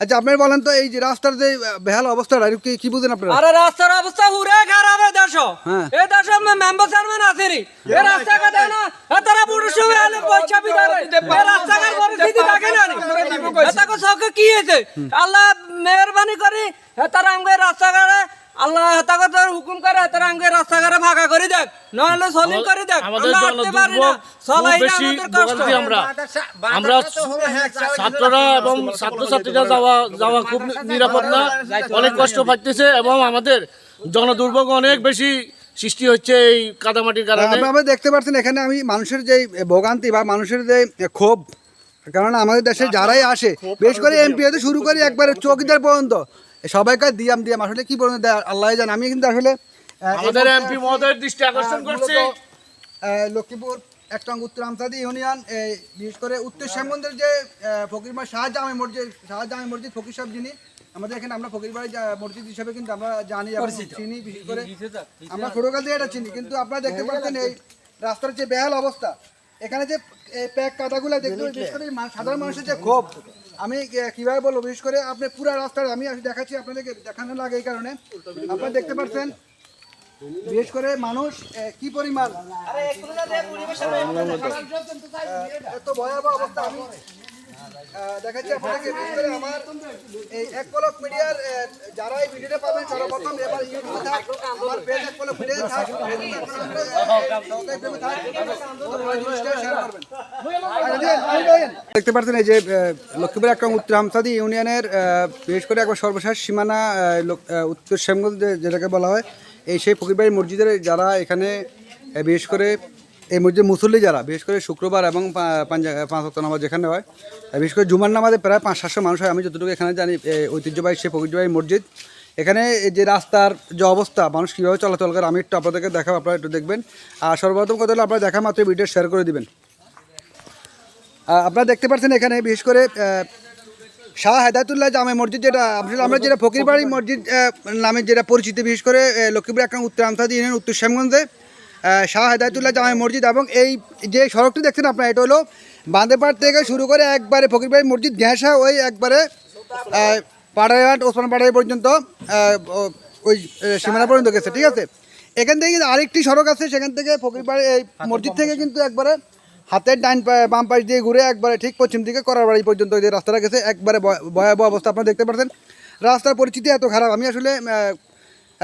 আচ্ছা আপনি বলেন তো এই যে রাস্তার যে বেহাল অবস্থা কি কি বুঝেন আপনারা? আরে রাস্তার অবস্থা হুরে খারাপ এ দেশ। হ্যাঁ। এ দেশ মেম্বার চেয়ারম্যান আসেনি। এ রাস্তা কাটে না এ তারা পুরুষ সময় আলো পয়সা বিদারে এ রাস্তাঘাট পরিস্থিতি দেখে না এটা কো সকে কি হয়েছে? আল্লাহ মেহরবানি করি এ তারা রাস্তাঘাটে আল্লাহ হেতাকে হুকুম করে তারা আমাকে রাস্তাঘাটে ভাগা করে দেখ নাহলে সলিং করে দেখ। আমাদের আমরা হাঁটতে পারি না। জনদুর্ভোগ খুব বেশি আমাদের কষ্ট। ভোগান্তি আমরা। আমরা ছাত্ররা এবং ছাত্রছাত্রীরা যাওয়া যাওয়া খুব নিরাপদ না। অনেক কষ্ট পাচ্ছে এবং আমাদের জনদুর্ভোগ অনেক বেশি সৃষ্টি হচ্ছে এই কাদামাটির কারণে। আপনারা দেখতে পাচ্ছেন এখানে আমি মানুষের যে ভোগান্তি বা মানুষের যে ক্ষোভ কারণ আমাদের দেশে যারাই আসে বেশ করে এমপি হতে শুরু করি একবারে চৌকিদার পর্যন্ত। সবাইকে দিয়াম দিয়াম। আসলে কি দেয় আল্লাহ জান। আমি কিন্তু আসলে আমাদের এমপি মহোদয়ের দৃষ্টি আকর্ষণ আহ, করছে। মূলত, আহ, লক্ষ্মীপুর এক উত্তর আমসাদি ইউনিয়ন বিশেষ করে উত্তর শ্যামগঞ্জের যে আহ, ফকিরবাড়ি শাহজাহামি মসজিদ শাহজাহামি মসজিদ ফকির সাহেব যিনি আমাদের এখানে আমরা ফকিরবাড়ি যা- মসজিদ হিসেবে কিন্তু আমরা জানি চিনি বিশেষ করে আমরা ছোটকাল থেকে এটা চিনি। কিন্তু আপনারা দেখতে পাচ্ছেন এই রাস্তার যে বেহাল অবস্থা এখানে যে প্যাক কাদাগুলো দেখবেন বিশেষ করে সাধারণ মানুষের যে ক্ষোভ আমি কীভাবে বলব? বিশেষ করে আপনি পুরো রাস্তার আমি দেখাচ্ছি আপনাদেরকে দেখানো লাগে এই কারণে। আপনারা দেখতে পাচ্ছেন বিশেষ করে মানুষ কি পরিমাণ? এত ভয়াবহ অবস্থা আমি দেখতে পাচ্ছেন এই যে লক্ষ্মীপুর একটা উত্তর আমসাদি ইউনিয়নের বিশেষ করে একবার সর্বশেষ সীমানা উত্তর শ্যামগঞ্জ যেটাকে বলা হয় এই সেই ফকিরবাড়ি মসজিদের যারা এখানে বিশেষ করে এই মসজিদ মুসল্লি যারা, বিশেষ করে শুক্রবার এবং পাঁচ অক্ট নামাজ যেখানে হয় বিশেষ করে জুমার নামাজে প্রায় পাঁচ, সাতশো মানুষ হয়। আমি যতটুকু এখানে জানি ঐতিহ্যবাহী সেই ফকিরবাড়ি মসজিদ। এখানে যে রাস্তার যে অবস্থা, মানুষ কীভাবে চলাচল করে, আমি একটু আপনাদেরকে দেখাবো, আপনারা একটু দেখবেন। আর সর্বপ্রথম কথা হলো, আপনারা দেখা মাত্র ভিডিও শেয়ার করে দিবেন। আপনারা দেখতে পাচ্ছেন এখানে, বিশেষ করে শাহ হেদায়তুল্লাহ জামে মসজিদ যেটা আসলে আমরা যেটা ফকিরবাড়ি মসজিদ নামে যেটা পরিচিত, বিশেষ করে লক্ষ্মীপুর এক নং উত্তর আমসাদি ইউনিয়ন উত্তর শ্যামগঞ্জে। শাহ হেদায়তুল্লাহ জামে মসজিদ এবং এই যে সড়কটি দেখছেন আপনার, এটা হলো বাঁধেপাড় থেকে শুরু করে একবারে ফকিরবাড়ি মসজিদ, ঘেঁষা ওই একবারে পাড়াঘাট ওসমান পাড়াই পর্যন্ত ওই সীমানা পর্যন্ত গেছে, ঠিক আছে? এখান থেকে আরেকটি সড়ক আছে, সেখান থেকে ফকিরবাড়ি এই মসজিদ থেকে কিন্তু একবারে হাতের ডাইন বাম পাশ দিয়ে ঘুরে একবারে ঠিক পশ্চিম দিকে করার বাড়ি পর্যন্ত যে রাস্তাটা গেছে, একবারে ভয়াবহ অবস্থা আপনারা দেখতে পাচ্ছেন। রাস্তার পরিস্থিতি এত খারাপ, আমি আসলে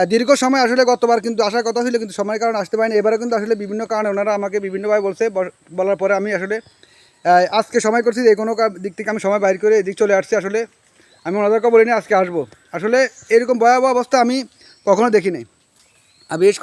দীর্ঘ সময় আসলে গতবার কিন্তু আসার কথা ছিল, কিন্তু সময়ের কারণে আসতে পারেনি। এবারে কিন্তু আসলে বিভিন্ন কারণে ওনারা আমাকে বিভিন্নভাবে বলছে। বল- বলার পরে আমি আসলে আজকে সময় করছি, যে কোনো দিক থেকে আমি সময় বাইর করে এদিক চলে আসছি আসলে। আমি ওনাদেরকে বলিনি, আজকে আসব। আসলে এরকম ভয়াবহ অবস্থা আমি কখনো দেখিনি। আর বিশেষ